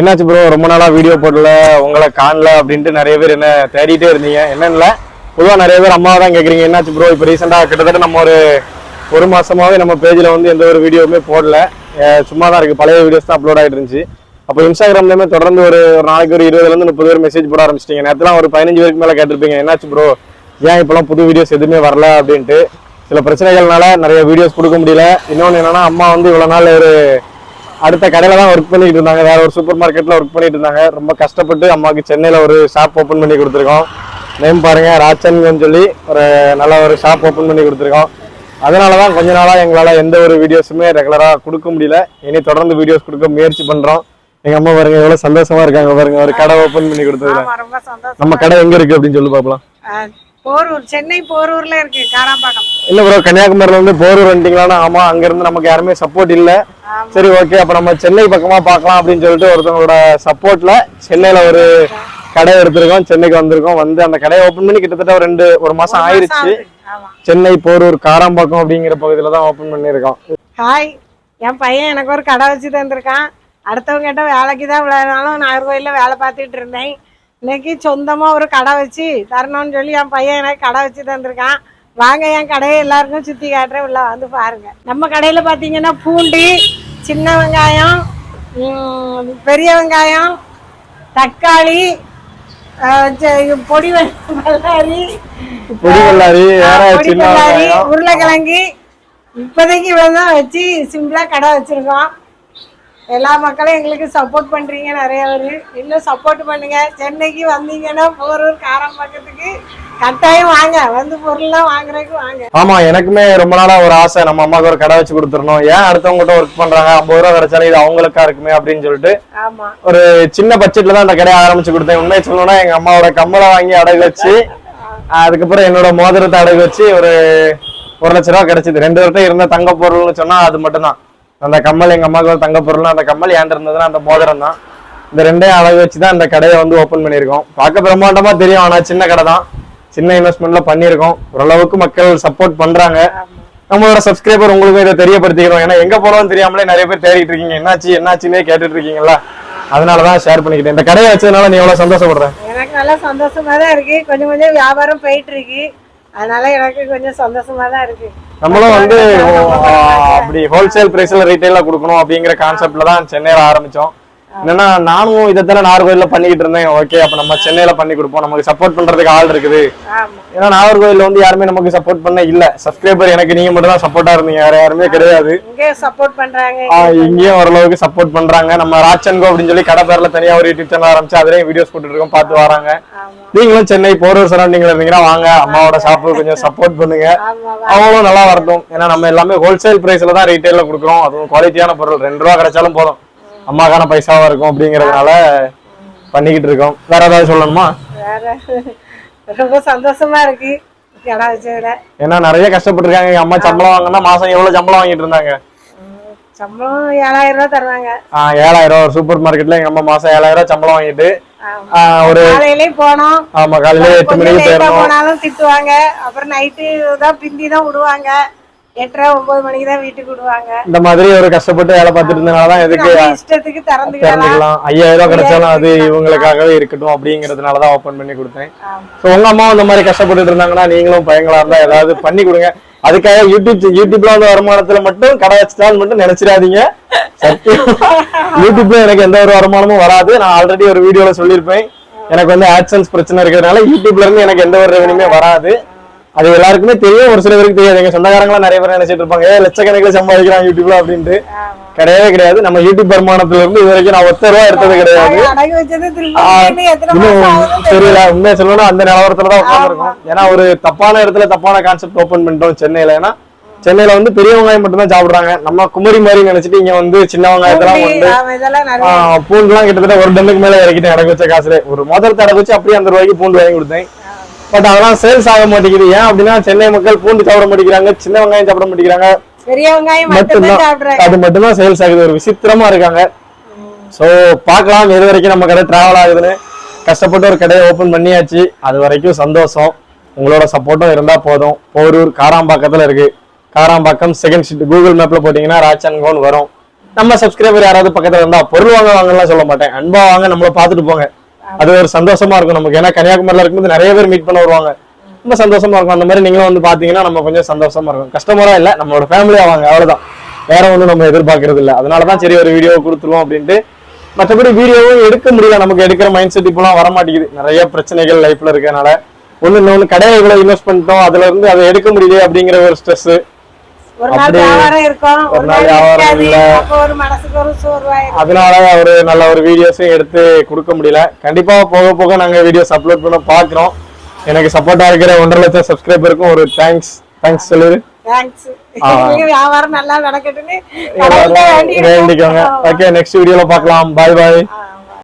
என்னாச்சு ப்ரோ ரொம்ப நாளா வீடியோ போடல. உங்களை காணல அப்படின்ட்டு நிறைய பேர் என்ன தேடிட்டே இருந்தீங்க. என்னன்னு பொதுவாக நிறைய பேர் அம்மாவை தான் கேட்குறீங்க என்னாச்சு ப்ரோ இப்போ ரீசெண்டாக கிட்டத்தட்ட நம்ம ஒரு ஒரு மாசமாவே நம்ம பேஜில் வந்து எந்த ஒரு வீடியோவுமே போடல. சும்மா தான் இருக்கு. பழைய வீடியோஸ் தான் அப்லோட் ஆகிட்டு இருந்துச்சு. அப்போ இன்ஸ்டாகிராம்லேயுமே தொடர்ந்து ஒரு ஒரு நாளைக்கு ஒரு இருபதுலேருந்து முப்பது பேர் மெசேஜ் போட ஆரம்பிச்சிட்டிங்க. நேரத்தில் ஒரு பதினஞ்சு பேருக்கு மேலே கேட்டிருப்பீங்க. என்னாச்சு ப்ரோ ஏன் இப்போலாம் புது வீடியோஸ் எதுவுமே வரல அப்படின்ட்டு. சில பிரச்சனைகள்னால நிறைய வீடியோஸ் கொடுக்க முடியல. இன்னொன்று என்னன்னா அம்மா வந்து இவ்வளோ நாள் ஒரு அடுத்த கடையில தான் ஒர்க் பண்ணிட்டு இருந்தாங்க. வேற ஒரு சூப்பர் மார்க்கெட்ல ஒர்க் பண்ணிட்டு இருந்தாங்க. ரொம்ப கஷ்டப்பட்டு அம்மாவுக்கு சென்னையில ஒரு ஷாப் ஓபன் பண்ணி கொடுத்துருக்கோம். நேம் பாருங்க ராச்சன்கன்னு சொல்லி ஒரு நல்ல ஒரு ஷாப் ஓபன் பண்ணி கொடுத்துருக்கோம். அதனால தான் கொஞ்ச நாளா எங்களால எந்த ஒரு வீடியோஸுமே ரெகுலரா கொடுக்க முடியல. இனி தொடர்ந்து வீடியோஸ் கொடுக்க முயற்சி பண்றோம். எங்க அம்மா பாருங்க எவ்வளவு சந்தோஷமா இருக்காங்க பாருங்க. ஒரு கடை ஓபன் பண்ணி சந்தோஷம் நம்ம கடை எங்க இருக்கு அப்படின்னு சொல்லி பார்க்கலாம் போரூர் சென்னை போரூர்ல இருக்கு காராம்பாக்கம். இல்ல ப்ரோ கன்னியாகுமரியில இருந்து போரூர் வந்துட்டீங்களான்னா ஆமா அங்க இருந்து நமக்கு யாருமே சப்போர்ட் இல்ல. சரி ஓகே அப்ப நம்ம சென்னை பக்கமா பார்க்கலாம் அப்படின்னு சொல்லிட்டு ஒருத்தவங்களோட சப்போர்ட்ல சென்னையில ஒரு கடை எடுத்திருக்கோம். சென்னைக்கு வந்திருக்கோம். வந்து அந்த கடையை ஓபன் பண்ணி கிட்டத்தட்ட ஒரு ரெண்டு ஒரு மாசம் ஆயிருச்சு. சென்னை போரூர் காராம்பாக்கம் அப்படிங்கிற பகுதியில தான் ஓபன் பண்ணியிருக்கோம். ஹாய் என் பையன் எனக்கு ஒரு கடை வச்சு தந்திருக்கான். அடுத்தவங்க கிட்ட வேலைக்கு தான் இவ்வளோ நாளும் நாகர்கோயிலில் வேலை பார்த்துட்டு இருந்தேன். இன்னைக்கு சொந்தமாக ஒரு கடை வச்சு தரணும்னு சொல்லி என் பையன் எனக்கு கடை வச்சு தந்திருக்கான். வாங்க என் கடையை எல்லாருக்கும் சுற்றி காட்டுறேன். உள்ள வந்து பாருங்க. நம்ம கடையில் பார்த்தீங்கன்னா பூண்டு சின்ன வெங்காயம் பெரிய வெங்காயம் தக்காளி பொடி வெ- வெள்ளாரி பொடி வேற பொடி வெங்காயம். உருளைக்கிழங்கு இப்போதைக்கு இவ்வளவுதான் வச்சு சிம்பிளா கடை வச்சிருக்கோம் எல்லா மக்களும் எங்களுக்கு சப்போர்ட் பண்றீங்க நிறைய பேர். இன்னும் சப்போர்ட் பண்ணுங்க. சென்னைக்கு வந்தீங்கன்னா போரூர் காரம்பாக்கத்துக்கு கட்டாயம் வாங்க. வந்து பொருள்லாம் வாங்குறதுக்கு வாங்க. ஆமா எனக்குமே ரொம்ப நாளா ஒரு ஆசை. நம்ம அம்மாவுக்கு ஒரு கடை வச்சு கொடுத்துடணும். ஏன் அடுத்தவங்ககிட்ட ஒர்க் பண்றாங்க? ஐம்பது ரூபா கிடைச்சாலும் இது அவங்களுக்கா இருக்குமே அப்படின்னு சொல்லிட்டு ஆமா. ஒரு சின்ன பட்ஜெட்ல தான் அந்த கடையை ஆரம்பிச்சு கொடுத்தேன். உண்மையை சொல்லணும்னா எங்க அம்மாவோட கம்மலை வாங்கி அடகு வச்சு அதுக்கப்புறம் என்னோட மோதிரத்தை அடகு வச்சு ஒரு ஒரு லட்ச ரூபா கிடைச்சது. ரெண்டு வருஷம் இருந்த தங்க பொருள்னு சொன்னா அது மட்டும்தான். அந்த கம்மல் எங்க அம்மாவுக்கு ஒரு தங்க பொருள்னா அந்த கம்மல் ஏன் இருந்ததுன்னா அந்த மோதிரம் தான் இந்த ரெண்டே அடகு வச்சு தான் இந்த கடையை வந்து ஓபன் பண்ணியிருக்கோம். பார்க்க பிரம்மாண்டமா தெரியும் ஆனா சின்ன கடை தான். சின்ன இன்வெஸ்ட்மெண்ட்ல பண்ணியிருக்கோம். ஓரளவுக்கு மக்கள் சப்போர்ட் பண்றாங்க. நம்மளோட சப்ஸ்கிரைபர் உங்களுக்கு இதை தெரியப்படுத்திக்கிறோம். ஏன்னா எங்க போறோம்னு தெரியாமலே நிறைய பேர் தேடிட்டு இருக்கீங்க. என்னாச்சு என்னாச்சுன்னே கேட்டுட்டு இருக்கீங்களா அதனாலதான் ஷேர் பண்ணிக்கிட்டேன். இந்த கடையை வச்சதுனால நீ எவ்வளவு சந்தோஷப்படுற? எனக்கு நல்லா சந்தோஷமா தான் இருக்கு. கொஞ்சம் கொஞ்சம் வியாபாரம் போயிட்டு இருக்கு. அதனால எனக்கு கொஞ்சம் சந்தோஷமா தான் இருக்கு. நம்மளும் வந்து அப்படி ஹோல்சேல் பிரைஸ்ல ரீட்டைல கொடுக்கணும் அப்படிங்கிற கான்செப்ட்ல தான் சென்னையில ஆரம்பிச்சோம். என்னன்னா நானும் இதைத்தானே நாகர்கோயில்ல பண்ணிக்கிட்டு இருந்தேன். ஓகே அப்ப நம்ம சென்னையில பண்ணி கொடுப்போம். நமக்கு சப்போர்ட் பண்றதுக்கு ஆள் இருக்குது. ஏன்னா நாகர்கோயில்ல வந்து யாருமே நமக்கு சப்போர்ட் பண்ண இல்ல. சப்ஸ்கிரைபர் எனக்கு நீங்க மட்டும் தான் சப்போர்ட்டா இருந்தீங்க. வேற யாருமே கிடையாது. சப்போர்ட் பண்றாங்க. இங்கேயும் ஓரளவுக்கு சப்போர்ட் பண்றாங்க. நம்ம ராச்சன்கோ அப்படின்னு சொல்லி கடை பேர்ல தனியா ஒரு யூடியூப் சேனல் ஆரம்பிச்சு அதுலயும் வீடியோஸ் போட்டுட்டு இருக்கோம். பார்த்து வராங்க. நீங்களும் சென்னை போரூர் சரௌண்டிங்ல இருந்தீங்கன்னா வாங்க. அம்மாவோட ஷாப்பு கொஞ்சம் சப்போர்ட் பண்ணுங்க. அவங்களும் நல்லா வரட்டும். ஏன்னா நம்ம எல்லாமே ஹோல்சேல் பிரைஸ்ல தான் ரீட்டைல்ல கொடுக்குறோம். அதுவும் குவாலிட்டியான பொருள். ரெண்டு ரூபா கிடைச்சாலும் போதும். அம்மாக்கான பைசாவா இருக்கும் அப்படிங்கறதுனால பண்ணிக்கிட்டு இருக்கோம். வேற ஏதாவது சொல்லணுமா? வேற. ரொம்ப சந்தோஷமா இருக்கு. ஏன்னா நிறைய கஷ்டப்பட்டிருக்காங்க. எங்க அம்மா சம்பளம் வாங்கினா மாசம் எவ்வளவு சம்பளம் வாங்கிட்டு இருந்தாங்க? சம்பளம் ஏழாயிரம் ரூபாய் தருவாங்க. ஏழாயிரம் ரூபா. ஒரு சூப்பர் மார்க்கெட்ல எங்க அம்மா மாசம் ஏழாயிரம் ரூபாய் சம்பளம் வாங்கிட்டு ஒரு காலையிலயும் போனோம். ஆமா காலையில எட்டு மணிக்கு போனாலும் திட்டுவாங்க. அப்புறம் நைட்டு தான் பிந்தி தான் விடுவாங்க. எட்டரை ஒன்பது மணிக்கு தான் வீட்டுக்கு விடுவாங்க. இந்த மாதிரி ஒரு கஷ்டப்பட்டு வேலை பார்த்துட்டு இருந்தனாலதான் எதுக்கு இஷ்டத்துக்கு திறந்துக்கலாம். ஐயாயிரம் ரூபாய் கிடைச்சாலும் அது இவங்களுக்காகவே இருக்கட்டும் அப்படிங்கறதுனாலதான் ஓபன் பண்ணி கொடுத்தேன். ஸோ உங்க அம்மாவும் இந்த மாதிரி கஷ்டப்பட்டுட்டு இருந்தாங்கன்னா நீங்களும் பயங்களா இருந்தா ஏதாவது பண்ணி கொடுங்க. அதுக்காக யூடியூப் யூடியூப்ல வந்து வருமானத்துல மட்டும் கடை வச்சுட்டான்னு மட்டும் நினைச்சிடாதீங்க. சத்தியமா யூடியூப்ல எனக்கு எந்த ஒரு வருமானமும் வராது. நான் ஆல்ரெடி ஒரு வீடியோல சொல்லியிருப்பேன். எனக்கு வந்து ஆட்சன்ஸ் பிரச்சனை இருக்கிறதுனால யூடியூப்ல இருந்து எனக்கு எந்த ஒரு ரெவன்யூமே வராது. அது எல்லாருக்குமே தெரியும். ஒரு சில பேருக்கு தெரியாது. எங்க சொந்தக்காரங்களாம் நிறைய பேர் நினைச்சிட்டு இருப்பாங்க. லட்சக்கணக்கில் சம்பாதிக்கிறான் யூடியூப்ல அப்படின்ட்டு. கிடையவே கிடையாது. நம்ம யூடியூப் வருமானத்துல இருந்து இது வரைக்கும் நான் ஒத்த ரூபா எடுத்தது கிடையாது. இன்னும் தெரியல. உண்மையை சொல்லணும்னா அந்த நிலவரத்துல தான் உட்காந்துருக்கோம் ஏன்னா ஒரு தப்பான இடத்துல தப்பான கான்செப்ட் ஓபன் பண்ணிட்டோம் சென்னையில. ஏன்னா சென்னையில வந்து பெரிய வெங்காயம் மட்டும் தான் சாப்பிடுறாங்க. நம்ம குமரி மாதிரி நினைச்சிட்டு இங்க வந்து சின்ன வெங்காயத்தெல்லாம் வந்து பூண்டுலாம் கிட்டத்தட்ட ஒரு டன்னுக்கு மேல இறக்கிட்டேன். அடகு வச்ச காசுல. ஒரு முதல் அடகு வச்சு அப்படியே அந்த ரூபாய்க்கு பூண்டு வாங்கி கொடுத்தேன். பட் அதெல்லாம் சேல்ஸ் ஆக மாட்டேங்குது. ஏன் அப்படின்னா சென்னை மக்கள் பூண்டு சாப்பிட மாட்டேங்கிறாங்க சின்ன வெங்காயம் சாப்பிட மாட்டேங்கிறாங்க. பெரிய வெங்காயம் மட்டும்தான் அது மட்டும்தான் சேல்ஸ் ஆகுது. ஒரு விசித்திரமா இருக்காங்க. சோ பார்க்கலாம். எது வரைக்கும் நம்ம கடை டிராவல் ஆகுதுன்னு. கஷ்டப்பட்டு ஒரு கடையை ஓபன் பண்ணியாச்சு. அது வரைக்கும் சந்தோஷம். உங்களோட சப்போர்ட்டும் இருந்தா போதும். போரூர் காராம்பாக்கத்துல இருக்கு. காராம்பாக்கம் செகண்ட் ஷீட் கூகுள் மேப்ல போட்டீங்கன்னா ராச்சன்கோன் வரும். நம்ம சப்ஸ்கிரைபர் யாராவது பக்கத்துல இருந்தா பொருள் வாங்க வாங்கலாம் சொல்ல மாட்டேன். அன்பா வாங்க நம்மள பாத்துட்டு போங்க. அது ஒரு சந்தோஷமா இருக்கும் நமக்கு. ஏன்னா கன்னியாகுமரியில இருக்கும்போது நிறைய பேர் மீட் பண்ண வருவாங்க. ரொம்ப சந்தோஷமா இருக்கும். அந்த மாதிரி நீங்களும் வந்து பாத்தீங்கன்னா நம்ம கொஞ்சம் சந்தோஷமா இருக்கும். கஸ்டமரா இல்ல. நம்மளோட ஃபேமிலியா வாங்க. அவ்வளவுதான். வேற ஒண்ணும் நம்ம எதிர்பார்க்கறது இல்ல. அதனாலதான் சரி ஒரு வீடியோ கொடுத்துருவோம் அப்படின்ட்டு மற்றபடி வீடியோவும் எடுக்க முடியல. நமக்கு எடுக்கிற மைண்ட் செட் இப்பெல்லாம் வர மாட்டேங்குது நிறைய பிரச்சனைகள் லைஃப்ல இருக்கனால. ஒண்ணு இன்னொன்னு கடையை இவ்வளவு இன்வெஸ்ட் பண்ணிட்டோம் அதுல இருந்து அதை எடுக்க முடியலையே அப்படிங்கிற ஒரு ஸ்ட்ரெஸ் ஒரு நாள் வியாபாரம் இருக்கும் ஒரு நாள் வியாபாரம் இல்ல. ஒரு மனசுக்கு ஒரு சோர்வாயிரும் அதனால ஒரு நல்ல ஒரு வீடியோஸையும் எடுத்து கொடுக்க முடியல கண்டிப்பா போக போக நாங்க வீடியோஸ் அப்லோட் பண்ண பாக்குறோம் எனக்கு சப்போர்ட்டா இருக்கிற ஒன்றரை லட்சம் சப்ஸ்கிரைபருக்கும் ஒரு தேங்க்ஸ் தேங்க்ஸ் சொல்லுது தேங்க்ஸ். வியாபாரம் நல்லா வேண்டிக்கிறோம். வேண்டிக்கோங்க ஓகே நெக்ஸ்ட் வீடியோல பார்க்கலாம் பாய் பாய்.